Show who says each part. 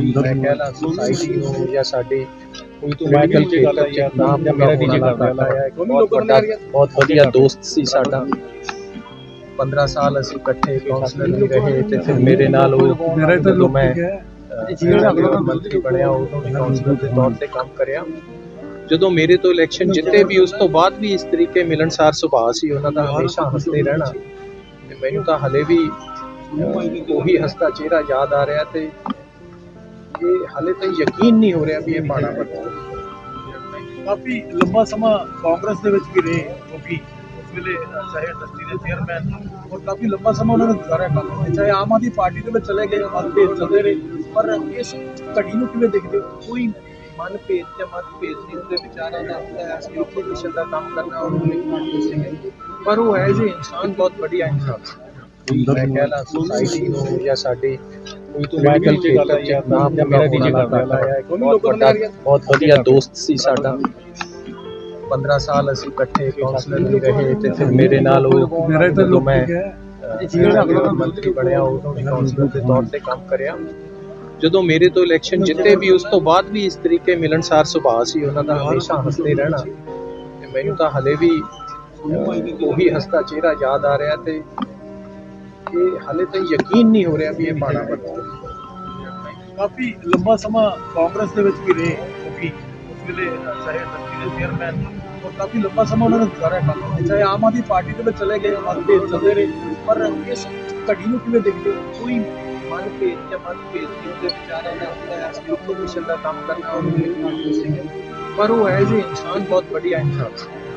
Speaker 1: ਮੈਂ ਕਹਿ ਲਾ ਸੁਸਾਇਟੀ ਨੂੰ ਜਾਂ ਸਾਡੇ ਕੋਈ ਤੋਂ ਮੈਡੀਕਲ ਖੇਤਰ ਚ ਨਾਮ ਮੇਰਾ ਡੀਜੇ ਕਰਦਾ ਹੈ ਬਹੁਤ ਵੱਡਾ ਬਹੁਤ ਵਧੀਆ ਦੋਸਤ ਸੀ ਸਾਡਾ। 15 ਸਾਲ ਅਸੀਂ ਇਕੱਠੇ ਕਾਉਂਸਲਰ ਵੀ ਰਹੇ ਤੇ ਫਿਰ ਮੇਰੇ ਨਾਲ ਉਹ
Speaker 2: ਮੇਰਾ ਇੱਧਰ
Speaker 1: ਜਦੋਂ ਮੈਂ
Speaker 2: ਲੋਕ
Speaker 1: ਜਿਹੜਾ ਮੰਤਰੀ ਬਣਿਆ ਉਦੋਂ ਕਾਉਂਸਲਰ ਦੇ ਤੌਰ ਤੇ ਕੰਮ ਕਰਿਆ। ਜਦੋਂ ਮੇਰੇ ਤੋਂ ਇਲੈਕਸ਼ਨ ਜਿੱਤੇ ਵੀ ਉਸ ਤੋਂ ਬਾਅਦ ਵੀ ਇਸ ਤਰੀਕੇ ਮਿਲਣਸਾਰ ਸੁਭਾਅ ਸੀ ਉਹਨਾਂ ਦਾ ਹਮੇਸ਼ਾ ਹੱਸਦੇ ਰਹਿਣਾ। ਤੇ ਮੈਨੂੰ ਤਾਂ ਹਲੇ ਵੀ ਉਹੀ ਹੱਸਦਾ ਚਿਹਰਾ ਯਾਦ ਆ ਰਿਹਾ ਤੇ ਇਹ ਹਲੇ ਤਾਂ ਯਕੀਨ ਨਹੀਂ ਹੋ ਰਿਹਾ ਵੀ ਇਹ ਪਾਣਾ ਬਦਲ
Speaker 2: ਕਾਫੀ ਲੰਬਾ ਸਮਾਂ ਕਾਂਗਰਸ ਦੇ ਵਿੱਚ ਵੀ ਰਹੇ ਕਿਉਂਕਿ ਉਸ ਵੇਲੇ ਚਾਹੇ ਟਰਸਟੀ ਦੇ ਚੇਅਰਮੈਨ ਔਰ ਕਾਫੀ ਲੰਬਾ ਸਮਾਂ ਉਹਨਾਂ ਨੇ ਗੁਜ਼ਾਰਿਆ ਕੰਮ ਚਾਹੇ ਆਮ ਆਦਮੀ ਪਾਰਟੀ ਦੇ ਵਿੱਚ ਚਲੇ ਗਏ ਮਤਭੇਦ ਚੱਲਦੇ ਰਹੇ। ਪਰ ਇਸ ਘੜੀ ਨੂੰ ਕਿਵੇਂ ਦੇਖਦੇ ਹੋ? ਕੋਈ
Speaker 1: ਮਨ ਭੇਦ ਤੇ ਮਤ ਭੇਦ ਨਹੀਂ ਹੁੰਦੇ ਵਿਚਾਰਾਂ ਦਾ। ਹੁੰਦਾ ਹੈ ਅਸੀਂ ਉੱਥੇ ਮਿਸ਼ਨ ਦਾ ਕੰਮ ਕਰਨਾ ਉਹਨੂੰ ਨਹੀਂ ਮੰਨਦੇ ਸੀਗੇ ਪਰ ਉਹ ਐਜ਼ ਏ ਇਨਸਾਨ ਬਹੁਤ ਵਧੀਆ ਇਨਸਾਨ। ਸੀ ਮੈਂ ਕਹਿ ਲਾ ਸੁਸਾਇਟੀ ਨੂੰ ਜਾਂ ਸਾਡੇ ਮੈਡੀਕਲ ਖੇਤਰ ਚ ਨਾਮ ਮੇਰਾ ਡੀਜੇ ਕਰਦਾ ਹੈ ਬਹੁਤ ਵੱਡਾ ਬਹੁਤ ਵਧੀਆ ਦੋਸਤ ਸੀ ਸਾਡਾ। 15 ਸਾਲ ਅਸੀਂ ਇਕੱਠੇ ਕਾਉਂਸਲਰ ਵੀ ਰਹੇ ਤੇ ਫਿਰ ਮੇਰੇ ਨਾਲ ਉਹ
Speaker 2: ਮੇਰਾ
Speaker 1: ਜਦੋਂ
Speaker 2: ਲੋਕ
Speaker 1: ਮੈਂ ਜਿਹੜਾ ਮੰਤਰੀ ਬਣਿਆ ਉਦੋਂ ਵੀ ਕਾਉਂਸਲਰ ਦੇ ਤੌਰ ਤੇ ਕੰਮ ਕਰਿਆ। ਜਦੋਂ ਮੇਰੇ ਤੋਂ ਇਲੈਕਸ਼ਨ ਜਿੱਤੇ ਵੀ ਉਸ ਤੋਂ ਬਾਅਦ ਵੀ ਇਸ ਤਰੀਕੇ ਮਿਲਣਸਾਰ ਸੁਭਾਅ ਸੀ ਉਹਨਾਂ ਦਾ ਹਮੇਸ਼ਾ ਹੱਸਦੇ ਰਹਿਣਾ। ਤੇ ਮੈਨੂੰ ਤਾਂ ਹਲੇ ਵੀ ਉਹੀ ਹੱਸਦਾ ਚਿਹਰਾ ਯਾਦ ਆ ਰਿਹਾ ਤੇ ਇਹ ਹਲੇ ਤਾਂ ਯਕੀਨ ਨਹੀਂ ਹੋ ਰਿਹਾ ਵੀ ਇਹ ਪਾਣਾ ਬਦਲ
Speaker 2: ਕਾਫੀ ਲੰਬਾ ਸਮਾਂ ਕਾਂਗਰਸ ਦੇ ਵਿੱਚ ਵੀ ਰਹੇ ਕਿਉਂਕਿ ਉਸ ਵੇਲੇ ਚਾਹੇ ਟਰਸਟੀ ਦੇ ਚੇਅਰਮੈਨ ਔਰ ਕਾਫੀ ਲੰਬਾ ਸਮਾਂ ਉਹਨਾਂ ਨੇ ਗੁਜ਼ਾਰਿਆ ਕੰਮ ਚਾਹੇ ਆਮ ਆਦਮੀ ਪਾਰਟੀ ਦੇ ਵਿੱਚ ਚਲੇ ਗਏ ਮਤਭੇਦ ਚੱਲਦੇ ਰਹੇ ਪਰ ਇਸ ਘੜੀ ਨੂੰ ਕਿਵੇਂ ਦੇਖਦੇ ਹੋ ਕੋਈ
Speaker 1: ਮਨ ਭੇਦ ਤੇ ਮਤ ਭੇਦ ਨਹੀਂ ਹੁੰਦੇ ਵਿਚਾਰਾਂ ਦਾ ਹੁੰਦਾ ਹੈ ਅਸੀਂ ਉੱਥੇ ਮਿਸ਼ਨ ਦਾ ਕੰਮ ਕਰਨਾ ਉਹਨੂੰ ਨਹੀਂ ਮੰਨਦੇ ਸੀਗੇ ਪਰ ਉਹ ਐਜ਼ ਏ ਇਨਸਾਨ ਬਹੁਤ ਵਧੀਆ ਇਨਸਾਨ ਸੀ